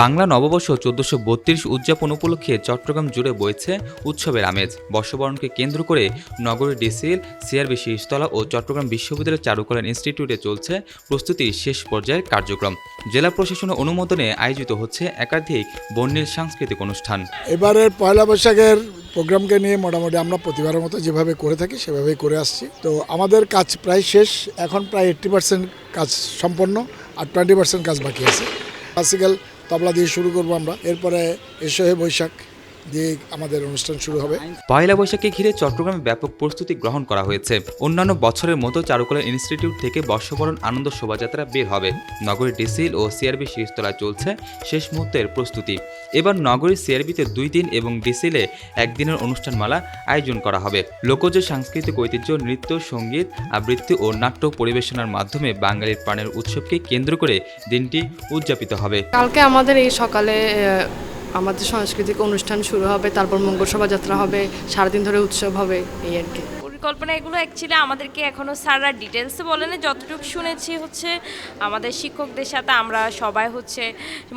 বাংলা নববর্ষ চোদ্দশো বত্রিশ উদযাপন উপলক্ষে চট্টগ্রাম জুড়ে বইছে উৎসবের আমেজ। বর্ষবরণকে কেন্দ্র করে নগরীর ডিসিএল, সিআরবি শীর্ষতলা ও চট্টগ্রাম বিশ্ববিদ্যালয়ের চারুকলা ইনস্টিটিউটে চলছে প্রস্তুতির শেষ পর্যায়ের কার্যক্রম। জেলা প্রশাসনের অনুমোদনে আয়োজিত হচ্ছে একাধিক বর্ণিল সাংস্কৃতিক অনুষ্ঠান। এবারের পয়লা বৈশাখের প্রোগ্রামকে নিয়ে মোটামুটি আমরা প্রতিবারের মতো যেভাবে করে থাকি, সেভাবেই করে আসছি। তো আমাদের কাজ প্রায় শেষ, এখন প্রায় এইট্টি পার্সেন্ট কাজ সম্পন্ন আর টোয়েন্টি পার্সেন্ট কাজ বাকি আছে। ক্লাসিক্যাল তবলা দিয়ে শুরু করব আমরা। এরপরে এসে বৈশাখ। দিয়ে আমাদের অনুষ্ঠান শুরু হবে। পয়লা বৈশাখকে ঘিরে চট্টগ্রামে ব্যাপক প্রস্তুতি গ্রহণ করা হয়েছে। অন্যান্য বছরের মতো চারুকলা ইনস্টিটিউট থেকে বর্ষবরণ আনন্দ শোভাযাত্রা বের হবে। নগরীর ডিসিল ও সিআরবি শীর্ষতলায় চলছে শেষ মুহূর্তের প্রস্তুতি। এবার নগরীর সিআরবিতে দুই দিন এবং ডিসিলে একদিনের অনুষ্ঠানমালা আয়োজন করা হবে। লোকজ সাংস্কৃতিক ঐতিহ্য নৃত্য সংগীত আবৃত্তি ও নাট্য পরিবেশনার মাধ্যমে বাঙালির প্রাণের উৎসবকে কেন্দ্র করে দিনটি উদযাপিত হবে। কালকে আমাদের এই সকালে আমাদের সাংস্কৃতিক অনুষ্ঠান শুরু হবে, তারপর মঙ্গল শোভাযাত্রা হবে, সারাদিন ধরে উৎসব হবে, এই আর কি। পরিকল্পনা এগুলো অ্যাকচুয়ালি আমাদেরকে এখনও স্যাররা ডিটেলসে বলেনি। যতটুকু শুনেছি হচ্ছে আমাদের শিক্ষকদের সাথে আমরা সবাই হচ্ছে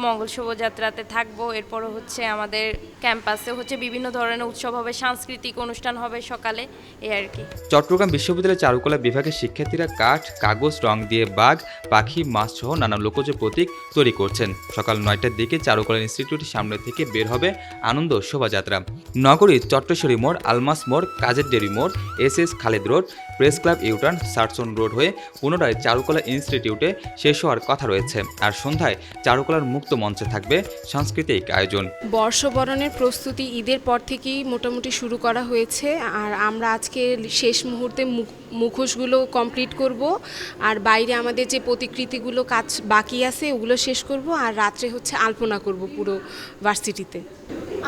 মঙ্গল শোভাযাত্রাতে থাকব। এরপরও হচ্ছে আমাদের ক্যাম্পাসে হচ্ছে বিভিন্ন ধরনের উৎসব হবে, সাংস্কৃতিক অনুষ্ঠান হবে সকালে। এই আর কি। চট্টগ্রাম বিশ্ববিদ্যালয়ের চারুকলা বিভাগের শিক্ষার্থীরা কাঠ, কাগজ, রং দিয়ে বাঘ, পাখি, মাছ সহ নানা লোকজ প্রতীক তৈরি করছেন। সকাল নয়টার দিকে চারুকলা ইনস্টিটিউটের সামনে থেকে বের হবে আনন্দ শোভাযাত্রা। নগরীর চট্টশ্বরী মোড়, আলমাস মোড়, কাজের ডেরি মোড়, S S Khaled road, press club U turn, Sarson road হয়ে পুনরায় চারুকলা ইনস্টিটিউটে শেষ হওয়ার কথা রয়েছে। আর সন্ধ্যায় চারুকলার মুক্ত মঞ্চে থাকবে সাংস্কৃতিক আয়োজন। বর্ষবরণের প্রস্তুতি ঈদের পর থেকেই মোটামুটি শুরু করা হয়েছে। আর আমরা আজকে শেষ মুহূর্তে মুখ- মুখোশগুলো কমপ্লিট করব। আর বাইরে আমাদের যে প্রতিকৃতিগুলো কাজ বাকি আছে, ওগুলো শেষ করব। আর রাত্রে হচ্ছে আলপনা করব পুরো ভার্সিটিতে।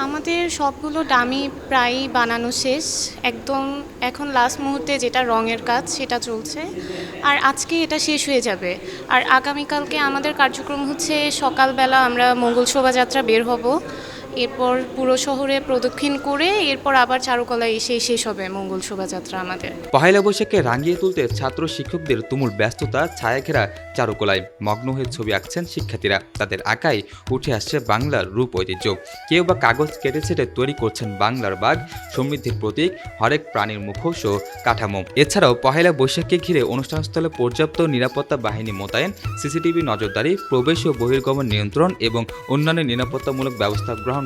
আমাদের সবগুলো ডামি প্রায় বানানো শেষ। একদম এখন লাস্ট মুহূর্তে যেটা রঙের কাজ, সেটা চলছে। আর আজকে এটা শেষ হয়ে যাবে। আর আগামীকালকে আমাদের কার্যক্রম হচ্ছে সকালবেলা আমরা মঙ্গল শোভাযাত্রা বের হব। এরপর পুরো শহরে প্রদক্ষিণ করে এরপর আবার চারুকলায় এসে শেষ হবে মঙ্গল শোভাযাত্রা আমাদের। পহেলা বৈশাখকে রাঙিয়ে তুলতে ছাত্র শিক্ষকদের তুমুল ব্যস্ততা, ছায়াঘেরা চারুকলায় মগ্ন হয়ে ছবি আঁকছেন শিক্ষার্থীরা। তাদের আঁকায় উঠে আসছে বাংলার রূপ ঐতিহ্য। কেউ বা কাগজ কেটে ছেটে তৈরি করছেন বাংলার বাঘ, সমৃদ্ধির প্রতীক, হরেক প্রাণীর মুখোশ ও কাঠামো। এছাড়াও পহেলা বৈশাখকে ঘিরে অনুষ্ঠানস্থলে পর্যাপ্ত নিরাপত্তা বাহিনী মোতায়েন, সিসিটিভি নজরদারি, প্রবেশ ও বহির্গমন নিয়ন্ত্রণ এবং অন্যান্য নিরাপত্তামূলক ব্যবস্থা গ্রহণ